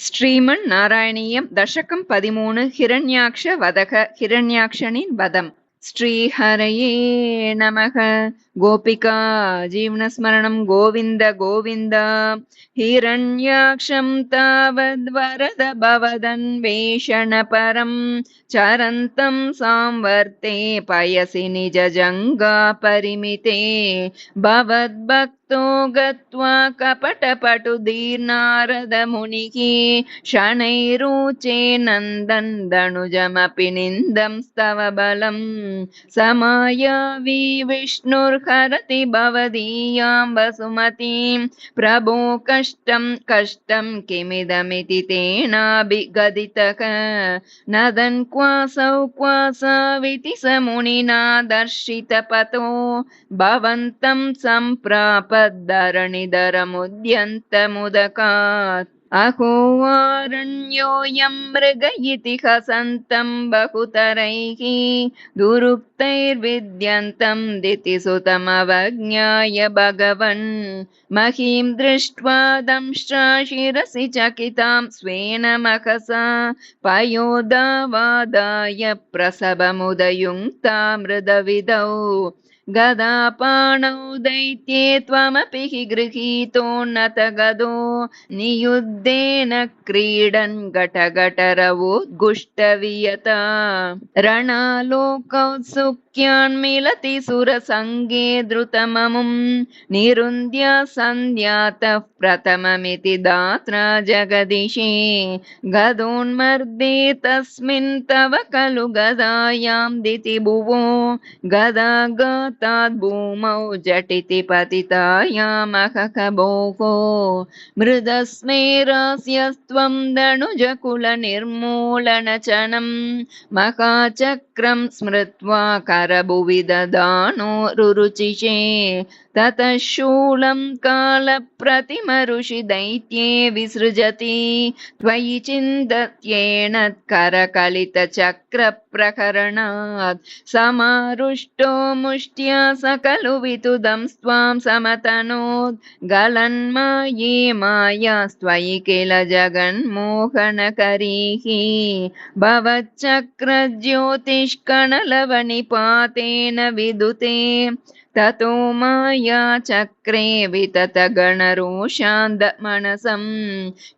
ஸ்ரீமன் நாராயணீயம் தசகம் பதிமூணு ஹிரண்யாக்ஷ வதக ஹிரண்யாக்ஷனின் வதம். ஸ்ரீஹரையே நமக. கோபிகா ஜீவனஸ்மரணம் கோவிந்த கோவிந்தா. ஹிரண்யாக்ஷம் தாவத் வரத பவதன் வேஷண பரம். சரந்தம் சாம்வர்த்தே பயசி நிஜ ஜங்கா பரிமிதே. பவத் பக்த भवद्भक्तो गत्वा कपटपटुदीर्नारदमुनिः शनैरुचे नन्दन् दनुजमपि निन्दं स्तव बलं समायावि विष्णुर्हरति भवदीयां वसुमतीं प्रभो कष्टं कष्टं किमिदमिति तेनाभिगदितः नदन् क्वासौ क्वासाविति स मुनिना दर्शितपतो भवन्तं अहोवारण्योऽयं मृग इति हसन्तं बहुतरैः। दुरुक्तैर्विद्यन्तं दितिसुतमवज्ञाय भगवन्। महीं दृष्ट्वा दंष्ट्राशिरसि चकितां स्वेन मखसा पयोदावादाय प्रसवमुदयुङ्क्ता मृदविदौ गदापाणौ दैत्ये त्वमपि हि गृहीतोन्नत गदो नियुद्धेन क्रीडन् घटघटरवोद्गुष्टवियता रणलोकौत्सुक्यान्मिलति सुरसङ्गे द्रुतममुं निरुन्द्य सन्ध्यातः प्रथममिति दात्रा जगदिशे गदोन्मर्दे तस्मिन् तव खलु गदायां दितिभुवो गदा भूमौ झटिति पतितायामहकभोः मृदस्मेरास्यस्त्वं दणुजकुलनिर्मूलनचनं महाचक्रं स्मृत्वा करभुवि ददानो रुरुचिषे। ततः शूलं कालप्रतिमऋषि दैत्ये विसृजति। त्वयि चिन्तत्येन करकलितचक्रप्रकरणात् समारुष्टो मुष्ट्या सकलु वितुदं स्वां समतनोत् गलन्माये मायास्त्वयि किल जगन्मोहनकरीः भवच्चक्रज्योतिष्कणलवनिपातेन विदुते ततो माया चक्रे विततगणरोषान्दमनसं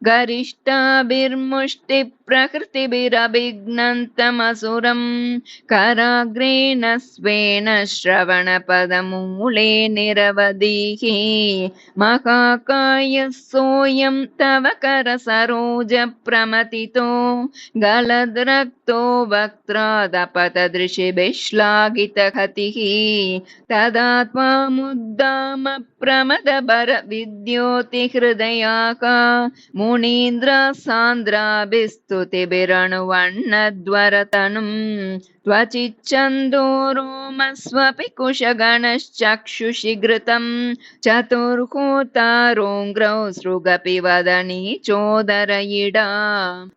गरिष्ठाभिर्मुष्टिप्रकृतिभिरभिघ्नन्तमसुरं कराग्रेण स्वेन श्रवणपदमूले निरवधिः। महाकायः सोऽयं तव करसरोजप्रमथितो गलद्रक्तो वक्त्रादपतदृशिभिः श्लाघितहतिः तदा त्वामुद्दाम प्रमदभरविद्योतिहृदयाः मुनीन्द्रसान्द्राभिस्तुतिभिरणुवण्णद्वरतनुं त्वचिच्छन्दो रोमस्वपि कुशगणश्चक्षुषि घृतं चतुर्होतारोङ्ग्रौ सृगपि वदनी चोदरयिडा।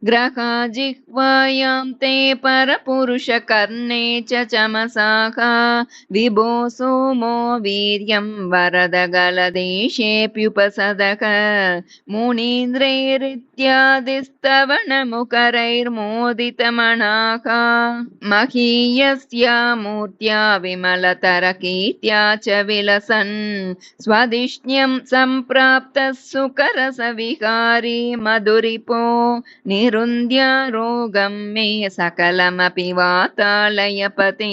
ग्रहाजिह्वायां ते परपुरुषकर्णे च चमसाः विभो सोमो वीर्यं वरदगलदेशेऽप्युपसदः मुनीन्द्रैरित्यादिस्तवनमुकरैर्मोदितमनाः महीयस्या मूर्त्या विमलतरकीर्त्या च विलसन् स्वधिष्ण्यं सम्प्राप्तः सुकरसविहारी मधुरिपो निरुन्द्या रोगं मे सकलमपि वातालयपते